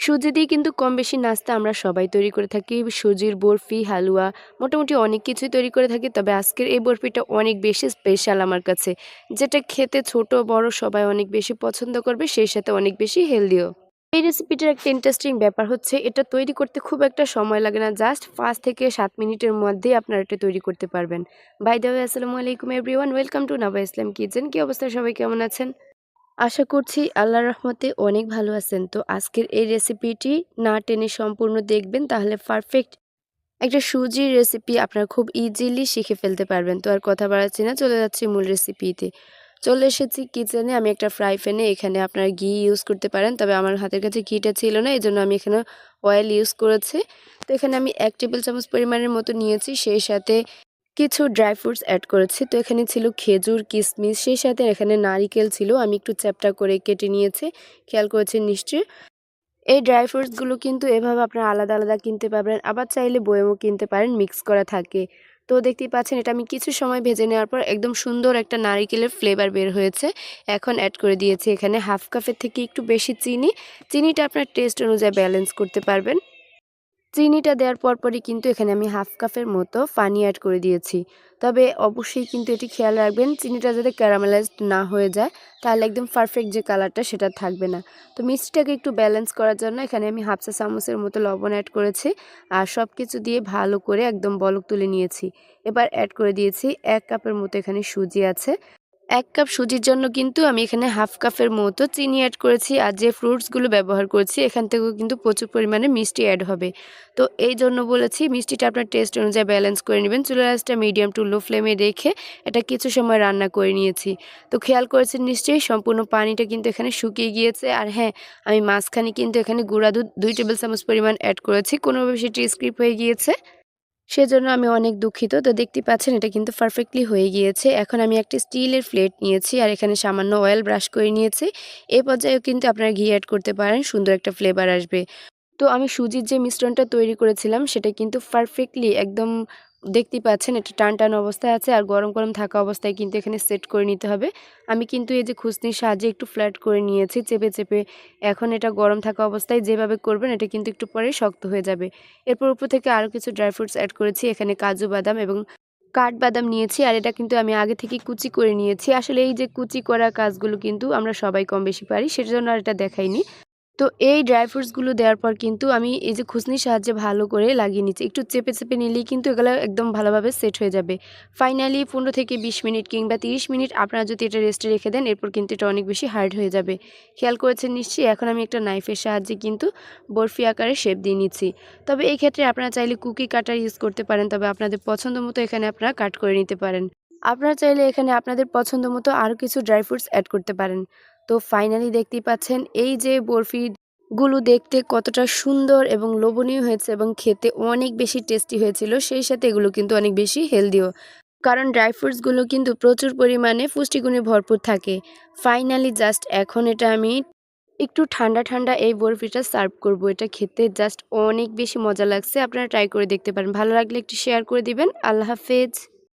সুজি দিয়ে কিন্তু কম বেশি নাস্তা আমরা সবাই তৈরি করে থাকি। সুজির বরফি, হালুয়া, মোটামুটি অনেক কিছুই তৈরি করে থাকি, তবে আজকের এই বরফিটা অনেক বেশি স্পেশাল আমার কাছে। যেটা খেতে ছোট, বড় সবাই অনেক বেশি পছন্দ করবে, সেই সাথে অনেক বেশি হেলদিও এই রেসিপিটার একটা ইন্টারেস্টিং ব্যাপার হচ্ছে, এটা তৈরি করতে খুব একটা সময় লাগে না জাস্ট পাঁচ থেকে সাত মিনিটের মধ্যেই আপনারা এটা তৈরি করতে পারবেন। বাই দ্য আসসালামু আলাইকুম everyone welcome to Naba Islam kitchen কী অবস্থা? সবাই কেমন আছেন? আশা করছি আল্লাহর রহমতে অনেক ভালো আছেন। তো আজকের এই রেসিপিটি না টেনে সম্পূর্ণ দেখবেন, তাহলে পারফেক্ট একটা সুজির রেসিপি আপনারা খুব ইজিলি শিখে ফেলতে পারবেন। তো আর কথা বাড়াচ্ছি না, চলে যাচ্ছি মূল রেসিপিতে চলে এসেছি কিচেনে আমি একটা ফ্রাই প্যানে এখানে আপনারা ঘি ইউজ করতে পারেন, তবে আমার হাতের কাছে ঘিটা ছিল না এই জন্য আমি এখানে অয়েল ইউজ করেছি। তো এখানে আমি এক টেবিল চামচ পরিমাণের মতো নিয়েছি, সেই সাথে কিছু ড্রাই ফ্রুটস অ্যাড করেছি। তো এখানে ছিল খেজুর কিশমিশ সেই সাথে এখানে নারিকেল ছিল। আমি একটু চ্যাপটা করে কেটে নিয়েছি। খেয়াল করেছেন নিশ্চয়ই? এই ড্রাই ফ্রুটসগুলো কিন্তু এভাবে আপনারা আলাদা আলাদা কিনতে পারবেন। আবার চাইলে বয়েমও কিনতে পারেন মিক্স করা থাকে। তো দেখতেই পাচ্ছেন, এটা আমি কিছু সময় ভেজে নেওয়ার পর একদম সুন্দর একটা নারিকেলের ফ্লেভার বের হয়েছে। এখন অ্যাড করে দিয়েছি এখানে হাফ কাপের থেকে একটু বেশি চিনি। চিনিটা আপনার টেস্ট অনুযায়ী ব্যালেন্স করতে পারবেন। চিনিটা দেওয়ার পরপরই কিন্তু এখানে আমি হাফ কাপের মতো পানি অ্যাড করে দিয়েছি। তবে অবশ্যই কিন্তু এটি খেয়াল রাখবেন, চিনিটা যাতে ক্যারামেলাইজড না হয়ে যায়, তাহলে একদম পারফেক্ট যে কালারটা সেটা থাকবে না। তো মিষ্টিটাকে একটু ব্যালেন্স করার জন্য এখানে আমি হাফসা চামচের মতো লবণ অ্যাড করেছি আর সব কিছু দিয়ে ভালো করে একদম বলক তুলে নিয়েছি। এবার অ্যাড করে দিয়েছি এক কাপের মতো এখানে সুজি আছে। এক কাপ সুজির জন্য কিন্তু আমি এখানে হাফ কাপের মতো চিনি অ্যাড করেছি আর যে ফ্রুটসগুলো ব্যবহার করেছি, এখান থেকেও কিন্তু প্রচুর পরিমাণে মিষ্টি অ্যাড হবে। তো এই জন্য বলেছি, মিষ্টিটা আপনার টেস্ট অনুযায়ী ব্যালেন্স করে নেবেন। চুলা রাসটা মিডিয়াম টু লো ফ্লেমে রেখে এটা কিছু সময় রান্না করে নিয়েছি। তো খেয়াল করেছেন নিশ্চয়ই, সম্পূর্ণ পানিটা কিন্তু এখানে শুকিয়ে গিয়েছে। আর হ্যাঁ আমি মাঝখানে কিন্তু এখানে গুঁড়া দুধ দুই টেবিল চামচ পরিমাণ অ্যাড করেছি। কোনোভাবে সেটি স্ক্রিপ হয়ে গিয়েছে। সেজন্য আমি অনেক দুঃখিত। তো দেখতে পাচ্ছেন, এটা কিন্তু পারফেক্টলি হয়ে গিয়েছে। এখন আমি একটি স্টিলের প্লেট নিয়েছি আর এখানে সামান্য অয়েল ব্রাশ করে নিয়েছি। এ পর্যায়েও কিন্তু আপনারা ঘি অ্যাড করতে পারেন, সুন্দর একটা ফ্লেভার আসবে। তো আমি সুজির যে মিশ্রণটা তৈরি করেছিলাম, সেটা কিন্তু পারফেক্টলি একদম দেখতেই পাচ্ছেন, এটা টান টান অবস্থায় আছে আর গরম গরম থাকা অবস্থায় কিন্তু এখানে সেট করে নিতে হবে। আমি কিন্তু এই যে খুসনির সাহায্যে একটু ফ্ল্যাট করে নিয়েছি, চেপে চেপে এখন এটা গরম থাকা অবস্থায় যেভাবে করবেন এটা কিন্তু একটু পরে শক্ত হয়ে যাবে। এরপর উপর থেকে আরও কিছু ড্রাই ফ্রুটস অ্যাড করেছি, এখানে কাজু বাদাম এবং কাঠবাদাম নিয়েছি আর এটা কিন্তু আমি আগে থেকে কুচি করে নিয়েছি। আসলে এই যে কুচি করা কাজগুলো কিন্তু আমরা সবাই কম বেশি পারি সেটার জন্য আর এটা দেখাইনি। তো এই ড্রাই ফ্রুটসগুলো দেওয়ার পর কিন্তু আমি এই যে খুসনির সাহায্যে ভালো করে লাগিয়ে নিচ্ছি। একটু চেপে চেপে নিলেই কিন্তু এগুলো একদম ভালোভাবে সেট হয়ে যাবে। ফাইনালি পনেরো থেকে বিশ মিনিট কিংবা তিরিশ মিনিট আপনারা যদি এটা রেস্টে রেখে দেন, এরপর কিন্তু এটা অনেক বেশি হার্ড হয়ে যাবে। খেয়াল করেছেন নিশ্চয়ই? এখন আমি একটা নাইফের সাহায্যে কিন্তু বরফি আকারে শেপ দিয়ে নিচ্ছি। তবে এই ক্ষেত্রে আপনারা চাইলে কুকি কাটার ইউজ করতে পারেন, তবে আপনাদের পছন্দ মতো এখানে আপনারা কাট করে নিতে পারেন। আপনারা চাইলে এখানে আপনাদের পছন্দ মতো আরও কিছু ড্রাই ফ্রুটস অ্যাড করতে পারেন। তো ফাইনালি দেখতেই পাচ্ছেন, এই যে বরফি গুলো দেখতে কতটা সুন্দর এবং লোভনীয় হয়েছে এবং খেতে অনেক বেশি টেস্টি হয়েছিল, সেই সাথে এগুলো কিন্তু অনেক বেশি হেলদিও কারণ ড্রাই ফ্রুটসগুলো কিন্তু প্রচুর পরিমাণে পুষ্টিগুণে ভরপুর থাকে। ফাইনালি জাস্ট এখন এটা আমি একটু ঠান্ডা ঠান্ডা এই বরফিটা সার্ভ করব, এটা খেতে জাস্ট অনেক বেশি মজা লাগছে, আপনারা ট্রাই করে দেখতে পারেন। ভালো লাগলে একটু শেয়ার করে দিবেন, আল্লাহ হাফেজ।